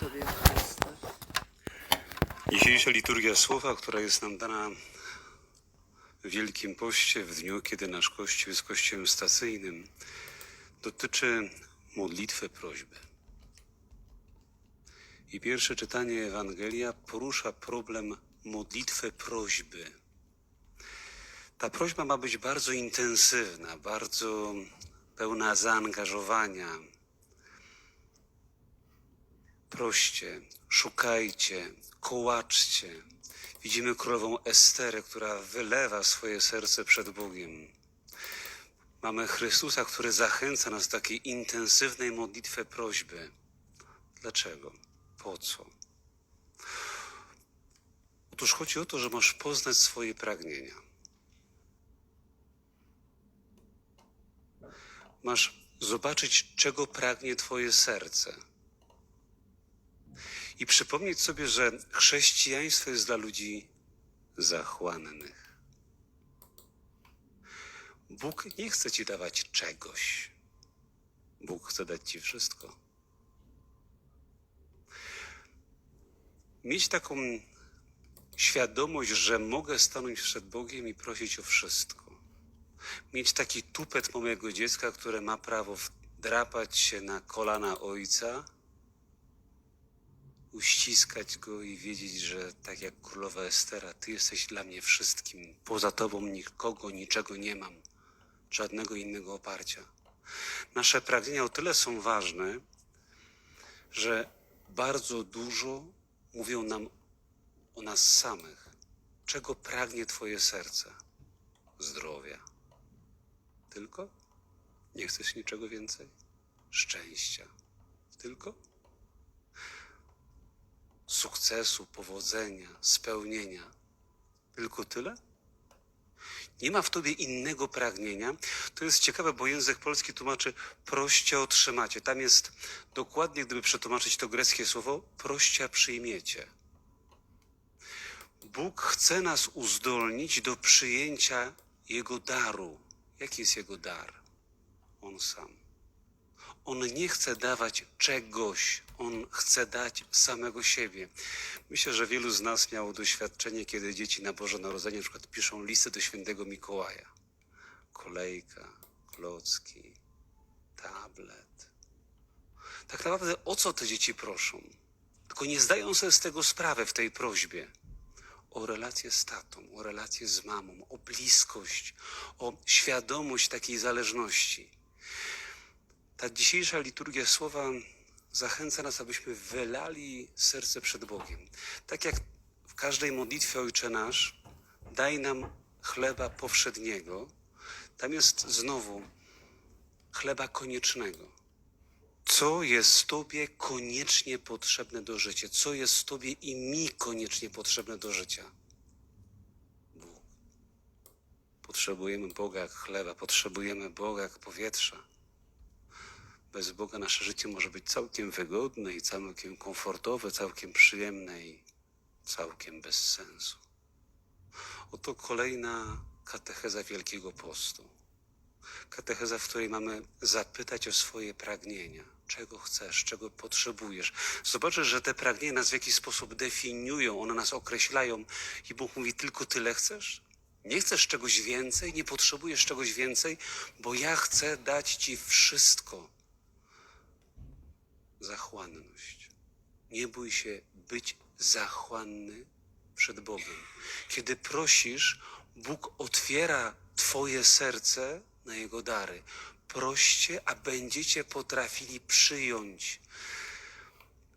Tobie, Chryste. Dzisiejsza liturgia słowa, która jest nam dana w Wielkim Poście, w dniu, kiedy nasz Kościół jest Kościołem stacyjnym, dotyczy modlitwy prośby. I pierwsze czytanie Ewangelia porusza problem modlitwy prośby. Ta prośba ma być bardzo intensywna, bardzo pełna zaangażowania, proście, szukajcie, kołaczcie. Widzimy królową Esterę, która wylewa swoje serce przed Bogiem. Mamy Chrystusa, który zachęca nas do takiej intensywnej modlitwy prośby. Dlaczego? Po co? Otóż chodzi o to, że masz poznać swoje pragnienia. Masz zobaczyć, czego pragnie Twoje serce i przypomnieć sobie, że chrześcijaństwo jest dla ludzi zachłannych. Bóg nie chce ci dawać czegoś. Bóg chce dać ci wszystko. Mieć taką świadomość, że mogę stanąć przed Bogiem i prosić o wszystko. Mieć taki tupet małego dziecka, które ma prawo drapać się na kolana ojca uściskać go i wiedzieć, że tak jak królowa Estera, ty jesteś dla mnie wszystkim. Poza tobą nikogo, niczego nie mam, żadnego innego oparcia. Nasze pragnienia o tyle są ważne, że bardzo dużo mówią nam o nas samych. Czego pragnie Twoje serce? Zdrowia. Tylko? Nie chcesz niczego więcej? Szczęścia. Tylko? Sukcesu, powodzenia, spełnienia. Tylko tyle? Nie ma w tobie innego pragnienia. To jest ciekawe, bo język polski tłumaczy proście otrzymacie. Tam jest dokładnie, gdyby przetłumaczyć to greckie słowo, prościa przyjmiecie. Bóg chce nas uzdolnić do przyjęcia Jego daru. Jaki jest Jego dar? On sam. On nie chce dawać czegoś, on chce dać samego siebie. Myślę, że wielu z nas miało doświadczenie, kiedy dzieci na Boże Narodzenie na przykład piszą listy do świętego Mikołaja. Kolejka, klocki, tablet. Tak naprawdę o co te dzieci proszą? Tylko nie zdają sobie z tego sprawy w tej prośbie. O relację z tatą, o relację z mamą, o bliskość, o świadomość takiej zależności. Ta dzisiejsza liturgia słowa zachęca nas, abyśmy wylali serce przed Bogiem. Tak jak w każdej modlitwie Ojcze Nasz, daj nam chleba powszedniego. Tam jest znowu chleba koniecznego. Co jest Tobie koniecznie potrzebne do życia? Co jest Tobie i mi koniecznie potrzebne do życia? Bóg. Potrzebujemy Boga jak chleba, potrzebujemy Boga jak powietrza. Bez Boga nasze życie może być całkiem wygodne i całkiem komfortowe, całkiem przyjemne i całkiem bez sensu. Oto kolejna katecheza Wielkiego Postu. Katecheza, w której mamy zapytać o swoje pragnienia. Czego chcesz, czego potrzebujesz. Zobaczysz, że te pragnienia nas w jakiś sposób definiują, one nas określają i Bóg mówi, tylko tyle chcesz? Nie chcesz czegoś więcej, nie potrzebujesz czegoś więcej, bo ja chcę dać Ci wszystko zachłanność. Nie bój się być zachłanny przed Bogiem. Kiedy prosisz, Bóg otwiera Twoje serce na Jego dary. Proście, a będziecie potrafili przyjąć.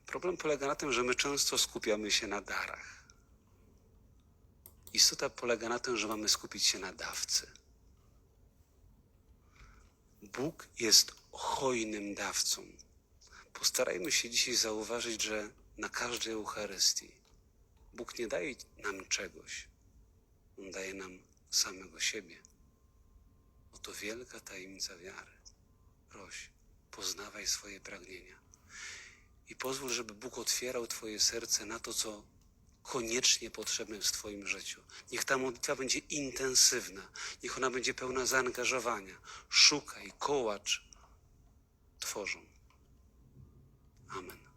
Problem polega na tym, że my często skupiamy się na darach. Istota polega na tym, że mamy skupić się na dawcy. Bóg jest hojnym dawcą. Postarajmy się dzisiaj zauważyć, że na każdej Eucharystii Bóg nie daje nam czegoś, On daje nam samego siebie. Oto wielka tajemnica wiary. Proś, poznawaj swoje pragnienia i pozwól, żeby Bóg otwierał Twoje serce na to, co koniecznie potrzebne jest w Twoim życiu. Niech ta modlitwa będzie intensywna, niech ona będzie pełna zaangażowania. Szukaj, kołacz, tworzą. Amen.